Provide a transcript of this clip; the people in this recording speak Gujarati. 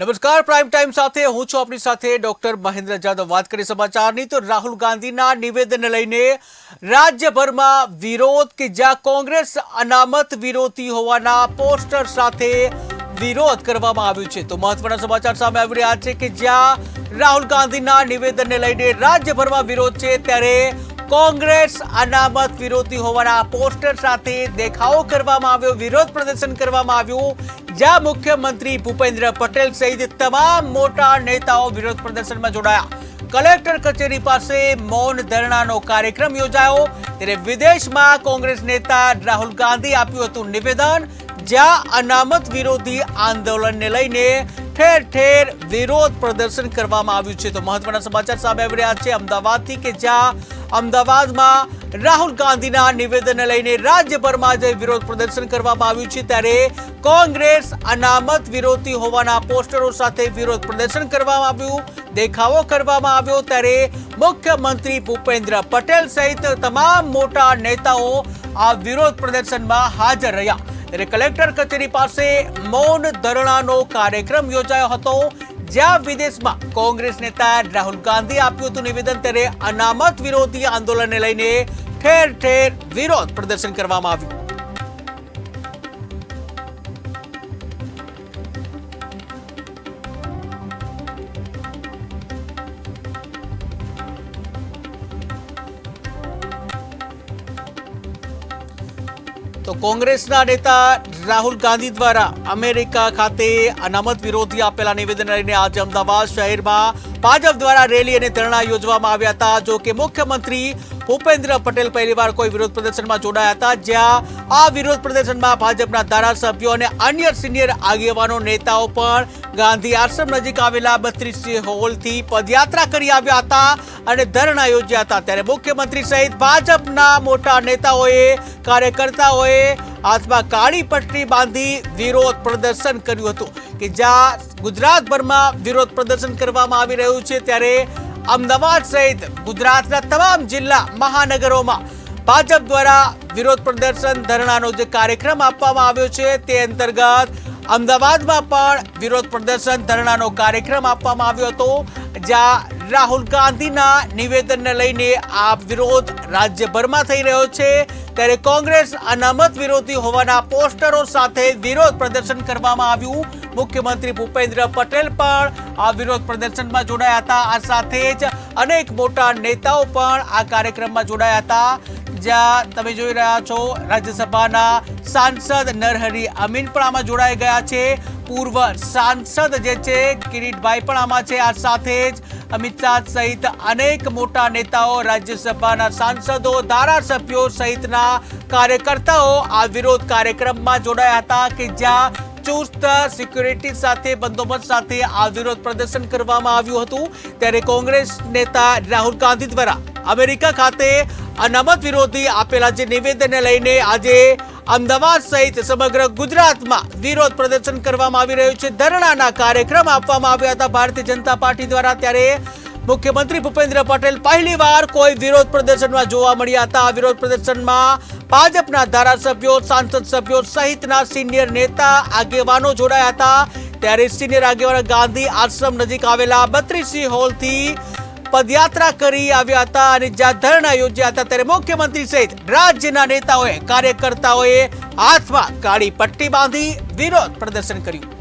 નમસ્કાર, પ્રાઇમ ટાઈમ સાથે હું છું આપની સાથે ડોક્ટર મહેન્દ્ર જાદવ. વાત કરી સમાચારની તો રાહુલ ગાંધીના નિવેદનને લઈને રાજ્યભરમાં વિરોધ કે જ્યાં કોંગ્રેસ અનામત વિરોધી હોવાના પોસ્ટર સાથે વિરોધ કરવામાં આવ્યું છે. તો મહત્વના સમાચાર સામે આવી રહ્યા છે કે જ્યાં રાહુલ ગાંધીના નિવેદનને લઈને રાજ્યભરમાં વિરોધ છે, ત્યારે કોંગ્રેસ અનામત વિરોધી હોવાના પોસ્ટર સાથે દેખાવો કરવામાં આવ્યો, વિરોધ પ્રદર્શન કરવામાં આવ્યું. જ્યાં મુખ્યમંત્રી ભૂપેન્દ્ર પટેલ સહિત તમામ મોટા નેતાઓ વિરોધ પ્રદર્શનમાં જોડાયા. કલેક્ટર કચેરી પાસે મૌન ધરણાનો કાર્યક્રમ યોજાયો. ત્યારે વિદેશમાં કોંગ્રેસ નેતા રાહુલ ગાંધી આપ્યું હતું નિવેદન. જ્યાં અનામત વિરોધી આંદોલનને લઈને ઠેર ઠેર વિરોધ પ્રદર્શન કરવામાં આવ્યું છે. તો મહત્વના સમાચાર સામે આવી રહ્યા છે. અમદાવાદથી કે જ્યાં અમદાવાદમાં રાહુલ ગાંધીના નિવેદનને લઈને રાજ્યભરમાં જે વિરોધ પ્રદર્શન કરવામાં આવ્યું છે, ત્યારે કોંગ્રેસ અનામત વિરોધી હોવાના પોસ્ટરો સાથે વિરોધ પ્રદર્શન કરવામાં આવ્યું, દેખાવો કરવામાં આવ્યો. ત્યારે મુખ્યમંત્રી ભૂપેન્દ્ર પટેલ સહિત તમામ મોટા નેતાઓ આ વિરોધ પ્રદર્શનમાં હાજર રહ્યા. ત્યારે કલેક્ટર કચેરી પાસે મૌન ધરણાનો કાર્યક્રમ યોજાયો હતો, જ્યાં વિદેશમાં કોંગ્રેસ નેતા રાહુલ ગાંધી આપ્યું હતું નિવેદન. ત્યારે અનામત વિરોધી આંદોલનને લઈને ઠેર ઠેર વિરોધ પ્રદર્શન કરવામાં આવ્યું. તો કોંગ્રેસના નેતા રાહુલ ગાંધી દ્વારા અમેરિકા ખાતે અનામત વિરોધી આપેલા નિવેદન લઈને આજે અમદાવાદ શહેરમાં ભાજપ દ્વારા રેલી અને ધરણા યોજવામાં આવ્યા હતા. જો કે મુખ્યમંત્રી ભૂપેન્દ્ર પટેલ પહેલીવાર કોઈ વિરોધ પ્રદર્શનમાં જોડાયા હતા. જ્યાં આ વિરોધ પ્રદર્શનમાં ભાજપના ધારાસભ્યો અને અન્ય સિનિયર આગેવાનો, નેતાઓ પણ ગાંધી આશ્રમ નજીક આવેલા બત્રીસી હોલથી પદયાત્રા કરી આવ્યા હતા અને ધરણા યોજ્યા હતા. ત્યારે મુખ્યમંત્રી સહિત ભાજપના મોટા નેતાઓએ, કાર્યકર્તાઓએ હાથમાં કાળી પટ્ટી બાંધી વિરોધ પ્રદર્શન કર્યું હતું કે જ્યાં ગુજરાતભરમાં વિરોધ પ્રદર્શન કરવામાં આવી રહ્યું છે ત્યારે અમદાવાદ સહિત ગુજરાતના તમામ જિલ્લા મહાનગરોમાં ભાજપ દ્વારા વિરોધ પ્રદર્શન ધરણાનો જે કાર્યક્રમ આપવામાં આવ્યો છે તે અંતર્ગત અમદાવાદમાં પણ વિરોધ પ્રદર્શન ધરણાનો કાર્યક્રમ આપવામાં આવ્યો હતો, જ્યાં રાહુલ ગાંધીના નિવેદનને લઈને આ વિરોધ રાજ્યભરમાં થઈ રહ્યો છે. ત્યારે કોંગ્રેસ અનામત વિરોધી હોવાના પોસ્ટરો સાથે વિરોધ પ્રદર્શન કરવામાં આવ્યું. મુખ્યમંત્રી ભૂપેન્દ્ર પટેલ પણ આ વિરોધ પ્રદર્શનમાં જોડાયા હતા. આ સાથે જ અનેક મોટા નેતાઓ પણ આ કાર્યક્રમમાં જોડાયા હતા. જ્યાં તમે જોઈ રહ્યા છો, રાજ્યસભાના સાંસદ નરહરી અમીન પણ આમાં જોડાઈ ગયા છે. પૂર્વ સાંસદ જે છે, કિરીટભાઈ પણ આમાં છે. આ સાથે જ અમિત શાહ સહિત અનેક મોટા નેતાઓ, રાજ્યસભાના સાંસદો, ધારાસભ્યો સહિતના કાર્યકર્તાઓ આ વિરોધ કાર્યક્રમમાં જોડાયા હતા કે જ્યાં ચુસ્ત સિક્યુરિટી સાથે, બંદોબસ્ત સાથે આ વિરોધ પ્રદર્શન કરવામાં આવ્યું હતું. ત્યારે કોંગ્રેસ નેતા રાહુલ ગાંધી દ્વારા અમેરિકા ખાતે અનામત વિરોધી આપેલા જે નિવેદનને લઈને આજે અમદાવાદ સહિત સમગ્ર ગુજરાતમાં વિરોધ પ્રદર્શન કરવામાં આવી રહ્યું છે. ધરણાના કાર્યક્રમ આપવામાં આવ્યા હતા. ભારતીય જનતા પાર્ટી દ્વારા ત્યારે મુખ્યમંત્રી ભૂપેન્દ્ર પટેલ પહેલીવાર કોઈ વિરોધ પ્રદર્શનમાં જોવા મળ્યા હતા. આ વિરોધ પ્રદર્શનમાં ભાજપના ધારાસભ્યો, સાંસદ સભ્યો સહિતના સિનિયર નેતા, આગેવાનો જોડાયા હતા. ત્યારે સિનિયર આગેવાન ગાંધી આશ્રમ નજીક આવેલા બત્રીસી હોલથી પદયાત્રા કરી આવ્યા હતા અને જ્યાં ધરણા યોજ્યા હતા, ત્યારે મુખ્યમંત્રી સહિત રાજ્યના નેતાઓએ, કાર્યકર્તાઓએ હાથમાં કાળી પટ્ટી બાંધી વિરોધ પ્રદર્શન કર્યું.